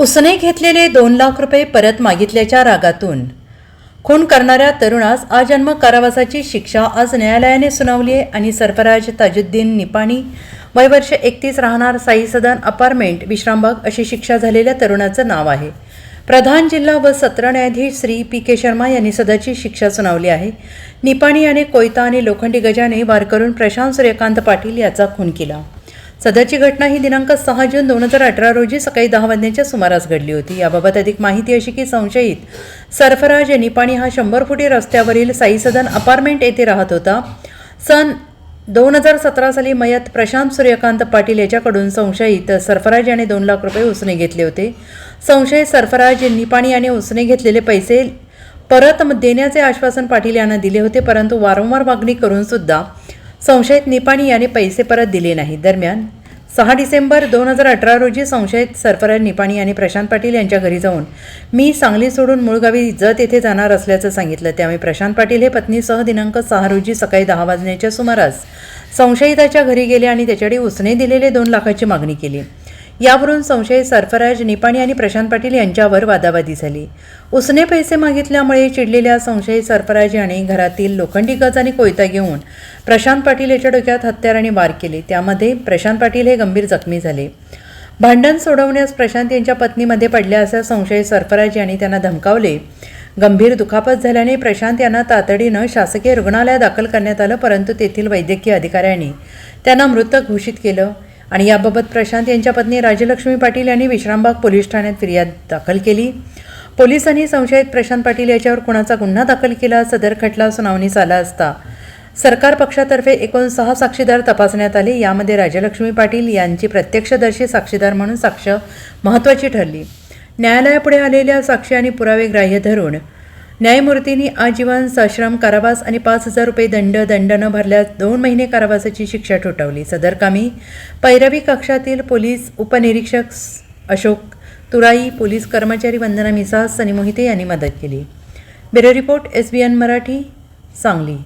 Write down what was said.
उसने घेतलेले दोन लाख रुपये परत मागितल्याच्या रागातून. खून करणाऱ्या तरुणास आजन्म कारावासाची शिक्षा आज न्यायालयाने सुनावली आहे आणि सरफराज ताजुद्दीन निपाणी वय वर्ष एकतीस राहणार साई सदन अपार्टमेंट विश्रामबाग अशी शिक्षा झालेल्या तरुणाचं नाव आहे. प्रधान जिल्हा व सत्र न्यायाधीश श्री पी के शर्मा यांनी सदाची शिक्षा सुनावली आहे. निपाणी याने कोयता आणि लोखंडी गजाने वार करून प्रशांत सूर्यकांत पाटील याचा खून केला. सध्याची घटना ही दिनांक सहा जून दोन हजार अठरा रोजी सकाळी दहा वाजण्याच्या सुमारास घडली होती. याबाबत अधिक माहिती अशी की संशयित सरफराज निपाणी हा शंभर फुटी रस्त्यावरील साई सदन अपार्टमेंट येथे राहत होता. सन दोन हजार सतरा साली मयत प्रशांत सूर्यकांत पाटील याच्याकडून संशयित सरफराज याने दोन लाख रुपये उसने घेतले होते. संशयित सरफराज निपाणी याने उसने घेतलेले पैसे परत देण्याचे आश्वासन पाटील यांना दिले होते परंतु वारंवार मागणी करून सुद्धा संशयित निपाणी याने पैसे परत दिले नाही दरम्यान सहा डिसेंबर दोन हजार अठरा रोजी संशयित सरफराज निपाणी यांनी प्रशांत पाटील यांच्या घरी जाऊन मी सांगली सोडून मूळगावी जत येथे जाणार असल्याचं सांगितलं. त्यामुळे प्रशांत पाटील हे पत्नीसह दिनांक सहा रोजी सकाळी दहा वाजण्याच्या सुमारास संशयिताच्या घरी गेले आणि त्याच्याकडे उसने दिलेले दोन लाखाची मागणी केली. यावरून संशयित सरफराज निपाणी आणि प्रशांत पाटील यांच्यावर वादावादी झाली. उसने पैसे मागितल्यामुळे चिडलेल्या संशयित सरफराज याने घरातील लोखंडी गज आणि कोयता घेऊन प्रशांत पाटील याच्या डोक्यात हत्याराने वार केले. त्यामध्ये प्रशांत पाटील हे गंभीर जखमी झाले. भांडण सोडवण्यास प्रशांत यांच्या पत्नीमध्ये पडल्या असा संशय सरफराज यांनी त्यांना धमकावले. गंभीर दुखापत झाल्याने प्रशांत यांना तातडीनं शासकीय रुग्णालयात दाखल करण्यात आलं परंतु तेथील वैद्यकीय अधिकाऱ्यांनी त्यांना मृत घोषित केलं. आणि याबाबत प्रशांत यांच्या पत्नी राजलक्ष्मी पाटील यांनी विश्रामबाग पोलीस ठाण्यात फिर्याद दाखल केली. पोलिसांनी संशयित प्रशांत पाटील याच्यावर कुणाचा गुन्हा दाखल केला सदर खटला सुनावणीस आला असता सरकार पक्षातर्फे एकूण सहा साक्षीदार तपासण्यात आले. यामध्ये राजलक्ष्मी पाटील यांची प्रत्यक्षदर्शी साक्षीदार म्हणून साक्ष महत्त्वाची ठरली. न्यायालयापुढे आलेल्या साक्षी आणि पुरावे ग्राह्य धरून न्यायमूर्तींनी आजीवन सश्रम कारावास आणि पाच हजार रुपये दंड दंड न भरल्यास दोन महिने कारावासाची शिक्षा ठोठावली. सदर कामी पैरवी कक्षातील पोलीस उपनिरीक्षक अशोक तुराई पोलीस कर्मचारी वंदना मिसास सनी मोहिते यांनी मदत केली. Bureau report S B N Marathi Sangli.